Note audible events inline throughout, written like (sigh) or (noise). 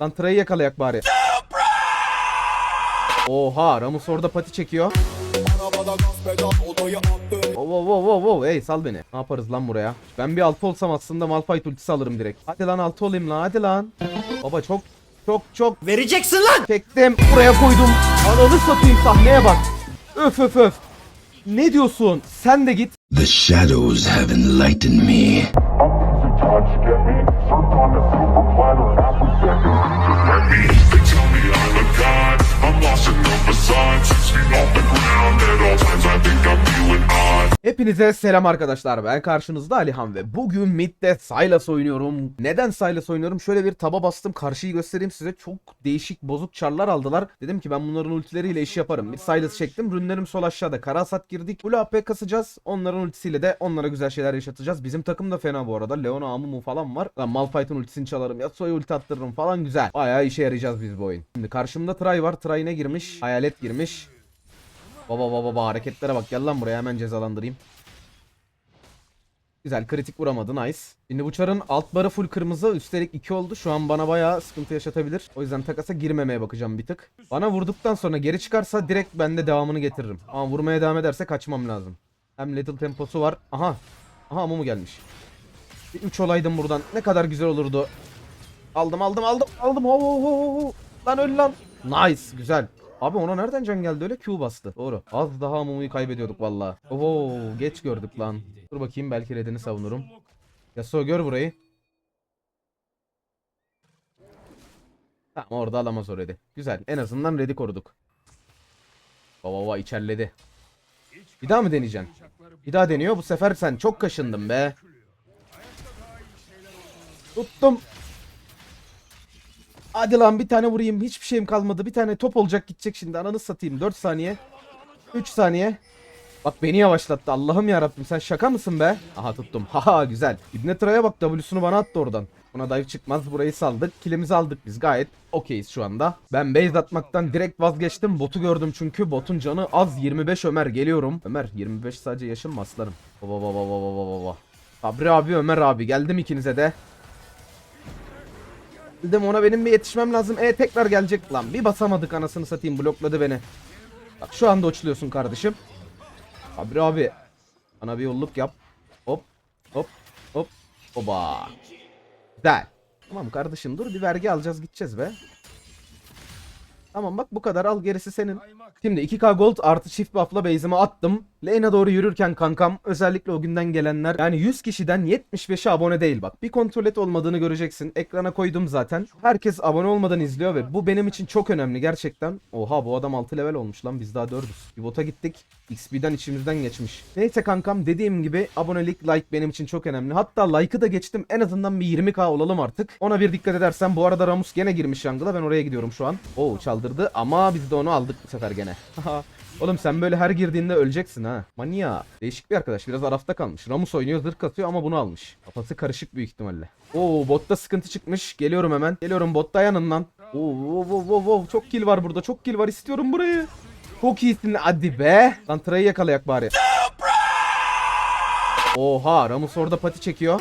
Lan Trey'i yakalayak bari. Oha Ramus orada pati çekiyor. Wow wow wow wow wow hey sal beni. Ne yaparız lan buraya? Ben bir altı olsam aslında Malphite ultisi alırım direkt. Hadi lan altı olayım lan hadi lan. Baba çok çok çok Vereceksin lan. çektim buraya koydum. Ananı satayım sahneye bak. Öf öf öf. Ne diyorsun? Sen de git. The shadows have enlightened me. Touch, get me. Served on a silver platter, half presented, just let me. They tell me I'm a god, Hepinize selam arkadaşlar. Ben karşınızda Alihan ve bugün midde Sylas oynuyorum. Neden Sylas oynuyorum? Şöyle bir taba bastım. Karşıyı göstereyim size. Çok değişik bozuk çarlar aldılar. Dedim ki ben bunların ultileriyle iş yaparım. Bir Sylas çektim. Rünlerim sol aşağıda. Karasat girdik. Full AP kasacağız. Onların ultisiyle de onlara güzel şeyler yaşatacağız. Bizim takım da fena bu arada. Leona Amumu falan var. Lan Malphite'ın ultisini çalarım. Yasuo'ya ulti attırırım falan güzel. Bayağı işe yarayacağız biz bu oyun. Şimdi karşımda Tray var. Tray ne girmiş? Hayalet girmiş. Baba baba baba hareketlere bak gel lan buraya hemen cezalandırayım. Güzel kritik vuramadı nice. Şimdi bu çarın alt barı full kırmızı üstelik 2 oldu. Şu an bana bayağı sıkıntı yaşatabilir. O yüzden takasa girmemeye bakacağım bir tık. Bana vurduktan sonra geri çıkarsa direkt ben de devamını getiririm. Ama vurmaya devam ederse kaçmam lazım. Hem little temposu var. Aha. Aha mu gelmiş. Bir 3 olaydım buradan. Ne kadar güzel olurdu. Aldım aldım aldım aldım. Oh, oh, oh. Lan öl lan. Nice güzel. Abi ona nereden can geldi öyle Q bastı. Doğru. Az daha Mumu'yu kaybediyorduk valla. Oo geç gördük lan. Dur bakayım belki Red'ini savunurum. Yasuo gör burayı. Tamam orada alamaz o Red'i. Güzel. En azından Red'i koruduk. Baba baba içerledi. Bir daha mı deneyeceksin? Bir daha deniyor. Bu sefer sen çok kaşındın be. Tuttum. Hadi lan bir tane vurayım. Hiçbir şeyim kalmadı. Bir tane top olacak gidecek şimdi. Ananı satayım. 4 saniye. 3 saniye. Bak beni yavaşlattı. Allah'ım ya Rabbim sen şaka mısın be? Aha tuttum. Haha güzel. İbne Tra'ya bak W'sunu bana attı oradan. Buna dive çıkmaz. Burayı saldık. Kilimizi aldık biz. Gayet okeyiz şu anda. Ben base atmaktan direkt vazgeçtim. Botu gördüm çünkü. Botun canı az. 25 Ömer geliyorum. Ömer 25 sadece yaşın mı aslanım? Baba baba baba baba baba. Sabri abi Ömer abi geldim ikinize de. Dedim ona benim bir yetişmem lazım. E tekrar gelecek lan. Bir basamadık anasını satayım blokladı beni. Bak şu anda uçluyorsun kardeşim. Sabri abi. Bana bir yolluk yap. Hop hop hop. Oba. Güzel. Tamam kardeşim dur bir vergi alacağız gideceğiz be. Tamam bak bu kadar al gerisi senin. Şimdi 2k gold artı çift buff'la base'ime attım. Lane'e doğru yürürken kankam özellikle o günden gelenler yani 100 kişiden 75'i abone değil bak. Bir kontrol et olmadığını göreceksin. Ekrana koydum zaten. Herkes abone olmadan izliyor ve bu benim için çok önemli gerçekten. Oha bu adam 6 level olmuş lan biz daha 4'üz. Bir bota gittik. XP'den içimizden geçmiş. Neyse kankam dediğim gibi abonelik like benim için çok önemli. Hatta like'ı da geçtim en azından bir 20k olalım artık. Ona bir dikkat edersen bu arada Ramus gene girmiş jungle'a ben oraya gidiyorum şu an. Oo çaldırdı ama biz de onu aldık bu sefer gene. (laughs) Oğlum sen böyle her girdiğinde öleceksin ha. Manya. Değişik bir arkadaş. Biraz arafta kalmış. Ramus oynuyor zırh katıyor ama bunu almış. Kafası karışık büyük ihtimalle. Oo botta sıkıntı çıkmış. Geliyorum hemen. Geliyorum bot dayanın lan. Oo, oo, oo, oo, oo. Çok kill var burada. Çok kill var. İstiyorum burayı. Çok iyisin. Hadi be. Lan Trey'i yakalayak bari. Oha Ramus orada pati çekiyor.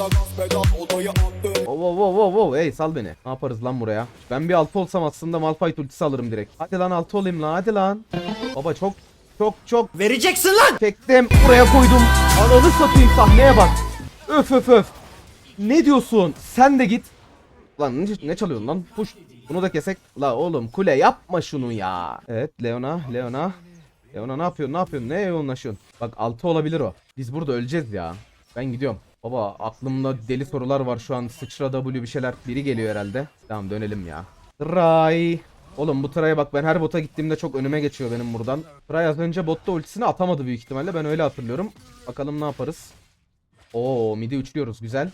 Wow wow wow wow wow hey sal beni. Ne yaparız lan buraya? Ben bir altı olsam aslında Malphite ultisi alırım direkt. Hadi lan altı olayım lan hadi lan. Baba çok çok çok Vereceksin lan. çektim buraya koydum. Ananı satayım sahneye bak. Öf öf öf. Ne diyorsun? Sen de git. Lan ne, ne çalıyorsun lan? Push. Bunu da kesek. La oğlum kule yapma şunu ya. Evet Leona Leona. Leona ne yapıyorsun ne yapıyorsun? Ne yoğunlaşıyorsun? Bak altı olabilir o. Biz burada öleceğiz ya. Ben gidiyorum. Baba aklımda deli sorular var şu an. Sıçra W bir şeyler. Biri geliyor herhalde. Tamam dönelim ya. Try. Oğlum bu Tray'a bak ben her bota gittiğimde çok önüme geçiyor benim buradan. Tray az önce botta ultisini atamadı büyük ihtimalle. Ben öyle hatırlıyorum. Bakalım ne yaparız. Oo midi uçluyoruz güzel.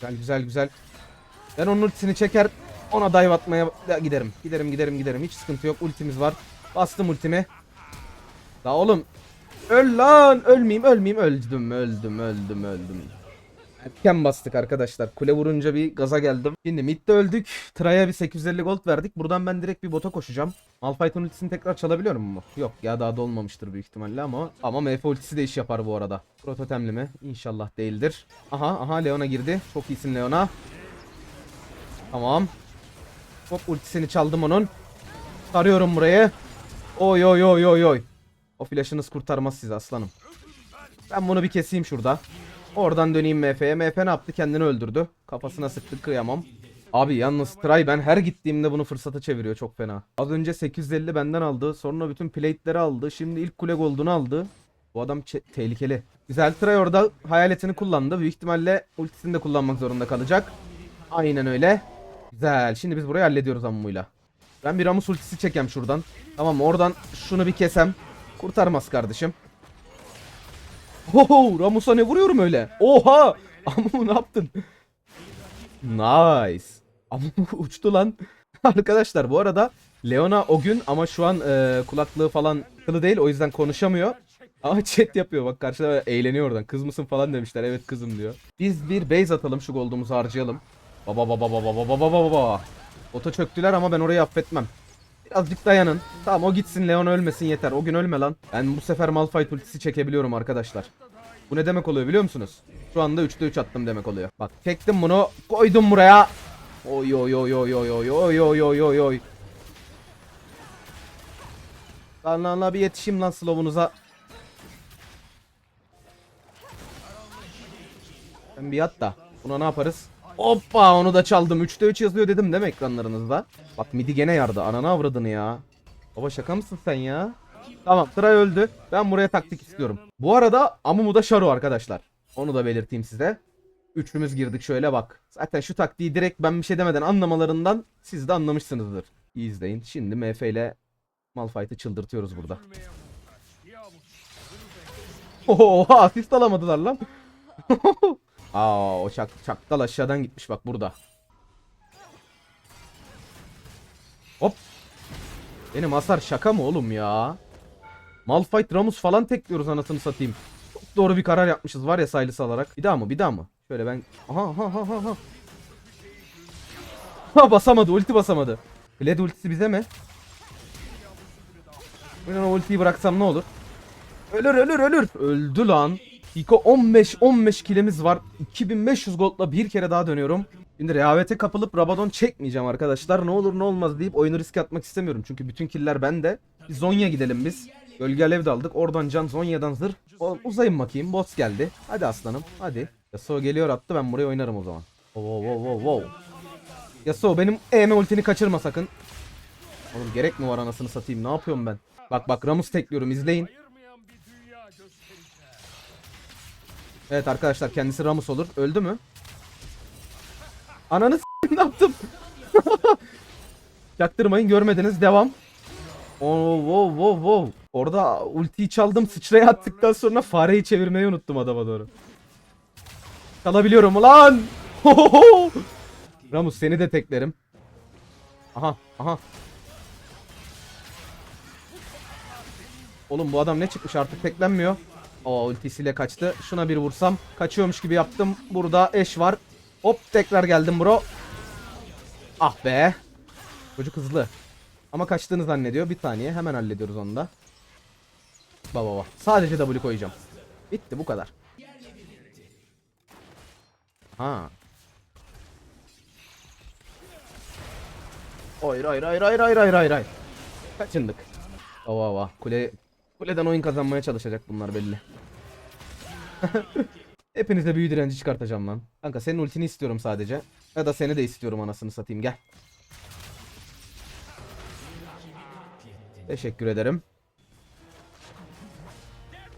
Güzel güzel güzel. Ben onun ultisini çeker ona dive atmaya Ya, giderim. Giderim giderim giderim. Hiç sıkıntı yok. Ultimiz var. Bastım ultimi. La oğlum. Öl lan. Ölmeyeyim ölmeyeyim. Öldüm öldüm öldüm öldüm. Erken bastık arkadaşlar. Kule vurunca bir gaza geldim. Şimdi midde öldük. Traya bir 850 gold verdik. Buradan ben direkt bir bota koşacağım. Malphite'ın ultisini tekrar çalabiliyorum mu? Yok ya daha da olmamıştır büyük ihtimalle ama. Ama MF ultisi de iş yapar bu arada. Prototemli mi? İnşallah değildir. Aha aha Leona girdi. Çok iyisin Leona. Tamam. Hop ultisini çaldım onun. Sarıyorum burayı. Oy oy oy oy oy. O flash'ınız kurtarmaz sizi aslanım. Ben bunu bir keseyim şurada. Oradan döneyim MF'ye. MF ne yaptı? Kendini öldürdü. Kafasına sıktık kıyamam. Abi yalnız Tray ben her gittiğimde bunu fırsata çeviriyor çok fena. Az önce 850 benden aldı. Sonra bütün plate'leri aldı. Şimdi ilk kule gold'unu aldı. Bu adam tehlikeli. Güzel Tray orada hayaletini kullandı. Büyük ihtimalle ultisini de kullanmak zorunda kalacak. Aynen öyle. Güzel. Şimdi biz burayı hallediyoruz Ammuyla. Ben bir Ramus ultisi çekeyim şuradan. Tamam oradan şunu bir kesem. Kurtarmaz kardeşim. Oho Ramus'a ne vuruyorum öyle? Oha! (laughs) Amu ne yaptın? Nice. Amu (laughs) uçtu lan. (laughs) Arkadaşlar bu arada Leona o gün ama şu an e, kulaklığı falan kılı değil o yüzden konuşamıyor. Ama chat yapıyor bak karşıda eğleniyor oradan. Kız mısın falan demişler. Evet kızım diyor. Biz bir base atalım şu gold'umuzu harcayalım. Baba baba baba baba baba baba. Ota çöktüler ama ben orayı affetmem. Birazcık dayanın. Tamam o gitsin Leon ölmesin yeter. O gün ölme lan. Ben bu sefer Malphite ultisi çekebiliyorum arkadaşlar. Bu ne demek oluyor biliyor musunuz? Şu anda 3'te 3 attım demek oluyor. Bak çektim bunu koydum buraya. Oy oy oy oy oy oy oy oy oy oy oy. Lan lan lan bir yetişeyim lan slow'unuza. Sen bir yat da. Buna ne yaparız? Hoppa onu da çaldım. 3'te 3 yazıyor dedim değil mi ekranlarınızda? Bak midi gene yardı. Ananı avradını ya. Baba şaka mısın sen ya? Tamam Tray öldü. Ben buraya taktik istiyorum. Bu arada Amumu da Sharu arkadaşlar. Onu da belirteyim size. Üçümüz girdik şöyle bak. Zaten şu taktiği direkt ben bir şey demeden anlamalarından siz de anlamışsınızdır. İyi izleyin. Şimdi MF ile Malphite'ı çıldırtıyoruz burada. Oha asist alamadılar lan. (laughs) Aa o çak, çaktal aşağıdan gitmiş bak burada. Hop. Benim hasar şaka mı oğlum ya? Malphite Ramus falan tekliyoruz anasını satayım. Çok doğru bir karar yapmışız var ya Silas alarak. Bir daha mı bir daha mı? Şöyle ben... Aha aha aha aha. Ha basamadı ulti basamadı. Glad ultisi bize mi? Ben ultiyi bıraksam ne olur? Ölür ölür ölür. Öldü lan. Hiko 15 15 kilimiz var. 2500 goldla bir kere daha dönüyorum. Şimdi rehavete kapılıp Rabadon çekmeyeceğim arkadaşlar. Ne olur ne olmaz deyip oyunu riske atmak istemiyorum. Çünkü bütün killer bende. Bir Zonya gidelim biz. Gölge alev de aldık. Oradan can Zonya'dan zırh. O- Uzayın bakayım. Boss geldi. Hadi aslanım. Hadi. Yasuo geliyor attı. Ben buraya oynarım o zaman. Wow wow wow wow. Yasuo benim EM ultini kaçırma sakın. Oğlum gerek mi var anasını satayım? Ne yapıyorum ben? Bak bak Ramus tekliyorum izleyin. Evet arkadaşlar kendisi Ramus olur. Öldü mü? Ananı s**eyim, ne yaptım? (laughs) Çaktırmayın görmediniz devam. Oo wow wow wow. Orada ultiyi çaldım sıçraya attıktan sonra fareyi çevirmeyi unuttum adama doğru. Çalabiliyorum ulan. (laughs) Ramus seni de teklerim. Aha aha. Oğlum bu adam ne çıkmış artık teklenmiyor. O ultisiyle kaçtı. Şuna bir vursam. Kaçıyormuş gibi yaptım. Burada eş var. Hop tekrar geldim bro. Ah be. Çocuk hızlı. Ama kaçtığını zannediyor. Bir saniye hemen hallediyoruz onu da. Baba baba. Sadece W koyacağım. Bitti bu kadar. Ha. Hayır hayır hayır hayır hayır hayır hayır hayır. Kaçındık. Ava ava. Kule kuleden oyun kazanmaya çalışacak bunlar belli. (laughs) Hepinize büyü direnci çıkartacağım lan. Kanka senin ultini istiyorum sadece. Ya da seni de istiyorum anasını satayım gel. Teşekkür ederim.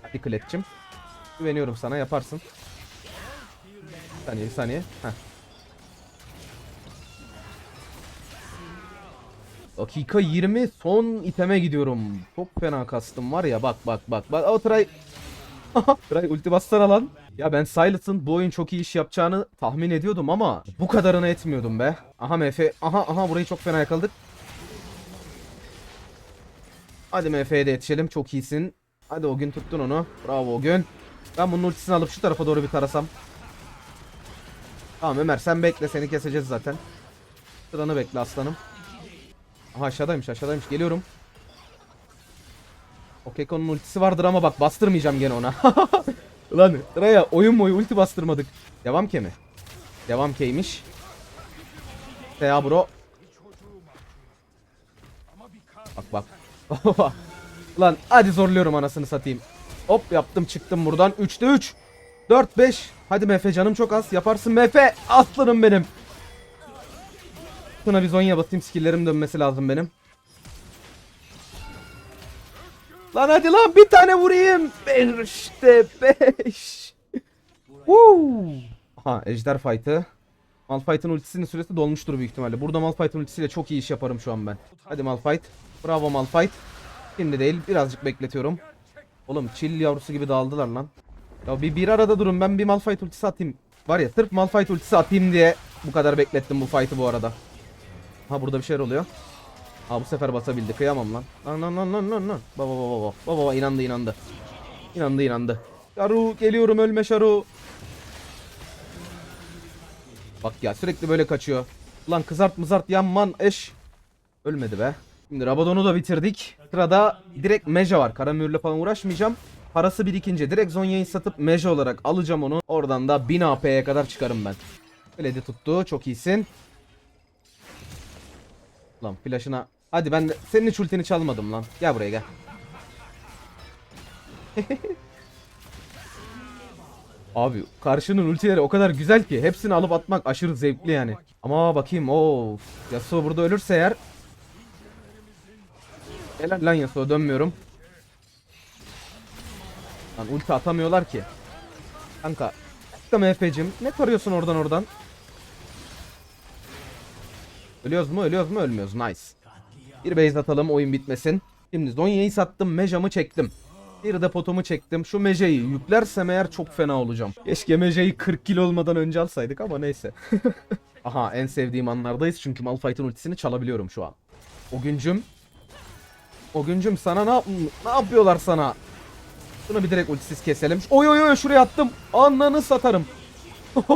Hadi Kletçim. Güveniyorum sana yaparsın. Bir saniye bir saniye. Heh. Dakika 20 son iteme gidiyorum. Çok fena kastım var ya bak bak bak. bak. O. (laughs) try ulti bassana lan. Ya ben Silas'ın bu oyun çok iyi iş yapacağını tahmin ediyordum ama bu kadarını etmiyordum be. Aha MF. Aha aha burayı çok fena yakaladık. Hadi MF'ye de yetişelim. Çok iyisin. Hadi o gün tuttun onu. Bravo o gün. Ben bunun ultisini alıp şu tarafa doğru bir tarasam. Tamam Ömer sen bekle seni keseceğiz zaten. Sıranı bekle aslanım. Aha aşağıdaymış aşağıdaymış geliyorum. O Keko'nun ultisi vardır ama bak bastırmayacağım gene ona. (laughs) Lan Raya oyun boyu ulti bastırmadık. Devam ke mi? Devam keymiş. Ya bro. Bak bak. (laughs) Lan hadi zorluyorum anasını satayım. Hop yaptım çıktım buradan. 3'te 3. 4 5. Hadi Mefe canım çok az. Yaparsın Mefe. Aslanım benim. Şuna bir zonya basayım. Skill'lerim dönmesi lazım benim. Lan hadi lan bir tane vurayım. 5'te 5. Woo. Aha ejder fight'ı. Malphite'ın ultisinin süresi dolmuştur büyük ihtimalle. Burada Malphite'ın ultisiyle çok iyi iş yaparım şu an ben. Hadi Malphite. Bravo Malphite. Şimdi değil birazcık bekletiyorum. Oğlum chill yavrusu gibi dağıldılar lan. Ya bir, bir arada durun ben bir Malphite ultisi atayım. Var ya sırf Malphite ultisi atayım diye bu kadar beklettim bu fight'ı bu arada. Ha burada bir şeyler oluyor. Ha bu sefer basabildi kıyamam lan. Lan lan lan lan lan lan. Baba baba baba. Baba baba inandı inandı. İnandı inandı. Şaru geliyorum ölme Şaru. Bak ya sürekli böyle kaçıyor. Lan kızart mızart yanman eş. Ölmedi be. Şimdi Rabadon'u da bitirdik. Sırada direkt Meja var. Karamürle falan uğraşmayacağım. Parası birikince direkt Zonya'yı satıp Meja olarak alacağım onu. Oradan da 1000 AP'ye kadar çıkarım ben. Ledi tuttu. Çok iyisin. Lan flash'ına. Hadi ben senin hiç ultini çalmadım lan. Gel buraya gel. (laughs) Abi karşının ultileri o kadar güzel ki hepsini alıp atmak aşırı zevkli yani. Ama bakayım o Yasuo burada ölürse eğer Helal lan Yasuo dönmüyorum. Lan ulti atamıyorlar ki. Kanka. Kanka MF'cim ne tarıyorsun oradan oradan? Ölüyoruz mu ölüyoruz mu ölmüyoruz nice. Bir base atalım oyun bitmesin. Şimdi Zonya'yı sattım Meja'mı çektim. Bir de potomu çektim. Şu Meja'yı yüklersem eğer çok fena olacağım. Keşke Meja'yı 40 kilo olmadan önce alsaydık ama neyse. (laughs) Aha en sevdiğim anlardayız çünkü Malphite'ın ultisini çalabiliyorum şu an. O güncüm. O güncüm sana ne, yap ne yapıyorlar sana? Bunu bir direkt ultisiz keselim. Oy oy oy şuraya attım. Ananı satarım. (laughs)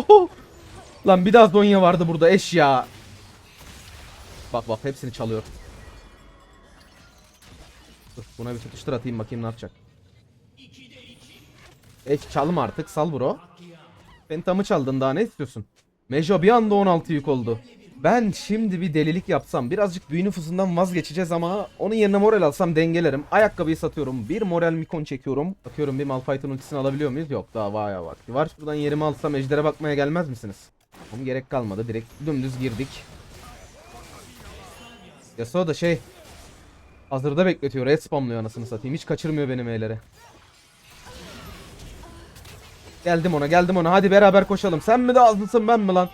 Lan bir daha Zonya vardı burada eş ya. Bak bak hepsini çalıyor. Dur buna bir tutuştur atayım bakayım ne yapacak. Eş çalma artık sal bro. Pentamı çaldın daha ne istiyorsun? Mejo bir anda 16 yük oldu. Ben şimdi bir delilik yapsam birazcık büyü nüfusundan vazgeçeceğiz ama onun yerine moral alsam dengelerim. Ayakkabıyı satıyorum. Bir moral mikon çekiyorum. Bakıyorum bir Malphite'ın ultisini alabiliyor muyuz? Yok daha bayağı vakti var. Buradan yerimi alsam ejdere bakmaya gelmez misiniz? Tamam gerek kalmadı. Direkt dümdüz girdik. Yasuo da şey Hazırda bekletiyor. Red spamlıyor anasını satayım. Hiç kaçırmıyor benim eylere. Geldim ona geldim ona. Hadi beraber koşalım. Sen mi daha hızlısın ben mi lan?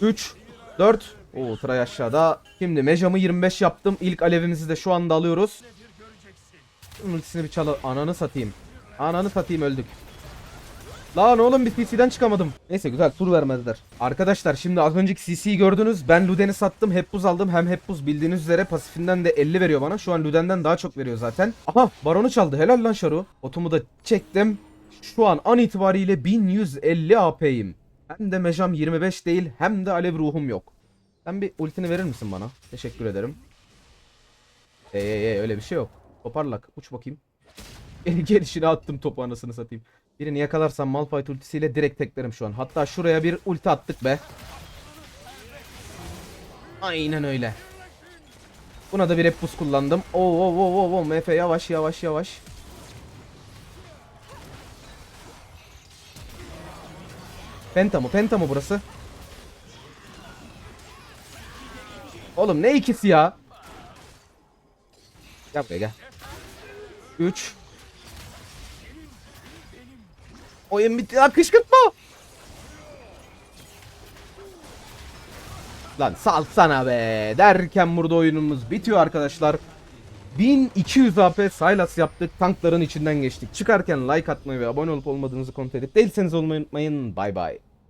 3 4 Oo Tray aşağıda. Şimdi Mejam'ı 25 yaptım. İlk alevimizi de şu anda alıyoruz. Bunun bir çalı. Ananı satayım. Ananı satayım öldük. Lan oğlum bir CC'den çıkamadım. Neyse güzel tur vermezler. Arkadaşlar şimdi az önceki CC'yi gördünüz. Ben Luden'i sattım. Hep buz aldım. Hem hep buz bildiğiniz üzere pasifinden de 50 veriyor bana. Şu an Luden'den daha çok veriyor zaten. Aha Baron'u çaldı. Helal lan Şaru. Otumu da çektim. Şu an an itibariyle 1150 AP'yim. Hem de Mejam 25 değil hem de alev ruhum yok. Sen bir ultini verir misin bana? Teşekkür ederim. Ey öyle bir şey yok. Toparlak. Uç bakayım. (laughs) Gelişine attım topu anasını satayım. Birini yakalarsam Malphite ultisiyle direkt teklerim şu an. Hatta şuraya bir ulti attık be. Aynen öyle. Buna da bir hep buz kullandım. Oo oo oo oo MF yavaş yavaş yavaş. Penta mı? Penta mı burası? Oğlum ne ikisi ya? Gel buraya gel. 3 Oyun bitti. Ya kışkırtma. Lan salsana be. Derken burada oyunumuz bitiyor arkadaşlar. 1200 AP Sylas yaptık. Tankların içinden geçtik. Çıkarken like atmayı ve abone olup olmadığınızı kontrol edip değilseniz olmayı unutmayın. Bay bay.